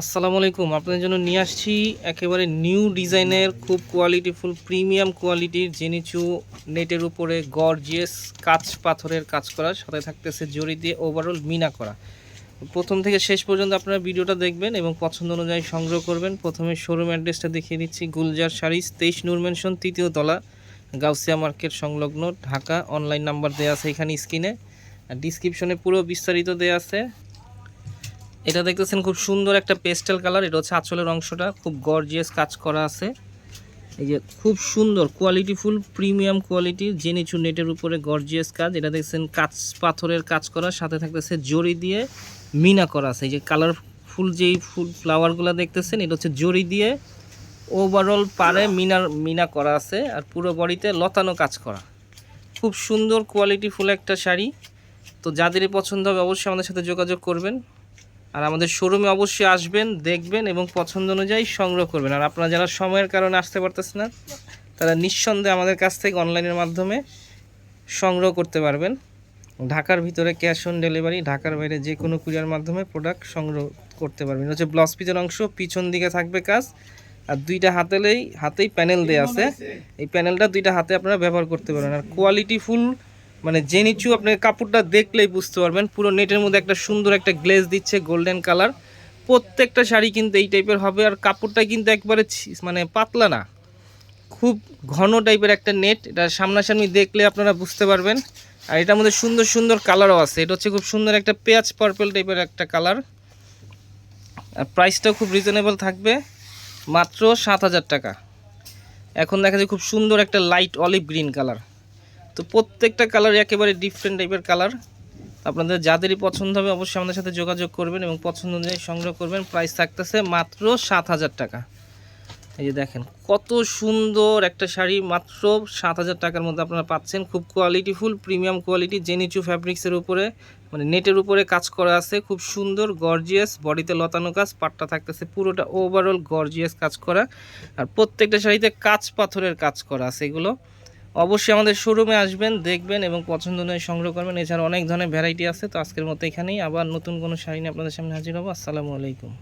আসসালামু আলাইকুম। আপনাদের জন্য নিয়ে আসছি একেবারে নিউ ডিজাইনের খুব কোয়ালিটিফুল প্রিমিয়াম কোয়ালিটির জেনিচু নেটের উপরে গর্জিয়াস কাচ পাথরের কাজ করা, সাথে থাকতেছে জড়ি দিয়ে ওভারঅল মিনা করা। প্রথম থেকে শেষ পর্যন্ত আপনারা ভিডিওটা দেখবেন এবং পছন্দ অনুযায়ী সংগ্রহ করবেন। প্রথমে শোরুম অ্যাড্রেসটা দেখিয়ে দিচ্ছি, গুলজার শাড়িস তেইশ নূর মেনশন তৃতীয় তলা, গাউসিয়া মার্কেট সংলগ্ন, ঢাকা। অনলাইন নাম্বার দেওয়া আছে এখানে স্ক্রিনে ডিসক্রিপশনে পুরো বিস্তারিত দেওয়া আছে। এটা দেখতেছেন খুব সুন্দর একটা পেস্টেল কালার, এটা হচ্ছে আঁচলের অংশটা, খুব গর্জিয়াস কাজ করা আছে। এই যে খুব সুন্দর কোয়ালিটিফুল প্রিমিয়াম কোয়ালিটির জেনিচু নেটের উপরে গর্জিয়াস কাজ। এটা দেখছেন কাচ পাথরের কাজ করা, সাথে থাকতেছে জড়ি দিয়ে মিনা করা আছে। এই যে কালারফুল যেই ফুল ফ্লাওয়ারগুলো দেখতেছেন, এটা হচ্ছে জড়ি দিয়ে ওভারঅল পারে মিনার, মিনা করা আছে, আর পুরো বডিতে লতানো কাজ করা। খুব সুন্দর কোয়ালিটিফুল একটা শাড়ি। তো যাদেরই পছন্দ হবে, অবশ্যই আমাদের সাথে যোগাযোগ করবেন। আর আমাদের শোরুমে অবশ্যই আসবেন, দেখবেন এবং পছন্দ অনুযায়ী সংগ্রহ করবেন। আর আপনারা যারা সময়ের কারণে আসতে পারতেছেন না, তারা নিঃসন্দেহে আমাদের কাছ থেকে অনলাইনের মাধ্যমে সংগ্রহ করতে পারবেন। ঢাকার ভিতরে ক্যাশ অন ডেলিভারি ঢাকার বাইরে যে কোনো কুরিয়ার মাধ্যমে প্রোডাক্ট সংগ্রহ করতে পারবেন। হচ্ছে ব্লাউজ পিসের অংশ, পিছন দিকে থাকবে কাজ, আর দুইটা হাতেলেই, হাতেই প্যানেল দেওয়া আছে। এই প্যানেলটা দুইটা হাতে আপনারা ব্যবহার করতে পারবেন। আর কোয়ালিটি ফুল মানে যে নিচু আপনি কাপড়টা দেখলেই বুঝতে পারবেন। পুরো নেটের মধ্যে একটা সুন্দর একটা গ্লেজ দিচ্ছে গোল্ডেন কালার প্রত্যেকটা শাড়ি কিন্তু এই টাইপের হবে আর কাপড়টা কিন্তু একবারে মানে পাতলা না। খুব ঘন টাইপের একটা নেট এটা সামনাসামনি দেখলে আপনারা বুঝতে পারবেন। আর এটার মধ্যে সুন্দর সুন্দর কালারও আছে। এটা হচ্ছে খুব সুন্দর একটা পেঁয়াজ পার্পেল টাইপের একটা কালার আর প্রাইসটাও খুব রিজনেবল থাকবে। মাত্র সাত হাজার টাকা। এখন দেখা যায় খুব সুন্দর একটা লাইট অলিভ গ্রিন কালার তো প্রত্যেকটা কালার একেবারে ডিফারেন্ট টাইপের কালার আপনাদের যাদেরই পছন্দ হবে অবশ্যই আমাদের সাথে যোগাযোগ করবেন এবং পছন্দ অনুযায়ী সংগ্রহ করবেন। প্রাইস থাকতেছে মাত্র সাত হাজার টাকা। এই যে দেখেন, কত সুন্দর একটা শাড়ি, মাত্র সাত হাজার টাকার মধ্যে আপনারা পাচ্ছেন। খুব কোয়ালিটিফুল প্রিমিয়াম কোয়ালিটি জেনিচু ফ্যাব্রিক্সের উপরে মানে নেটের উপরে কাজ করা আছে। খুব সুন্দর গর্জিয়াস বডিতে লতানো কাজ, পাটটা থাকতেছে পুরোটা ওভারঅল গর্জিয়াস কাজ করা। আর প্রত্যেকটা শাড়িতে কাচ পাথরের কাজ করা আছে এগুলো। অবশ্যই আমাদের শোরুমে আসবেন, দেখবেন এবং পছন্দ নয় সংগ্রহ করবেন। এছাড়া অনেক ধরনের ভ্যারাইটি আছে, তো আজকের মতো এখানেই। আবার নতুন কোনো শাড়ি নিয়ে আপনাদের সামনে হাজির হব। আসসালামু আলাইকুম।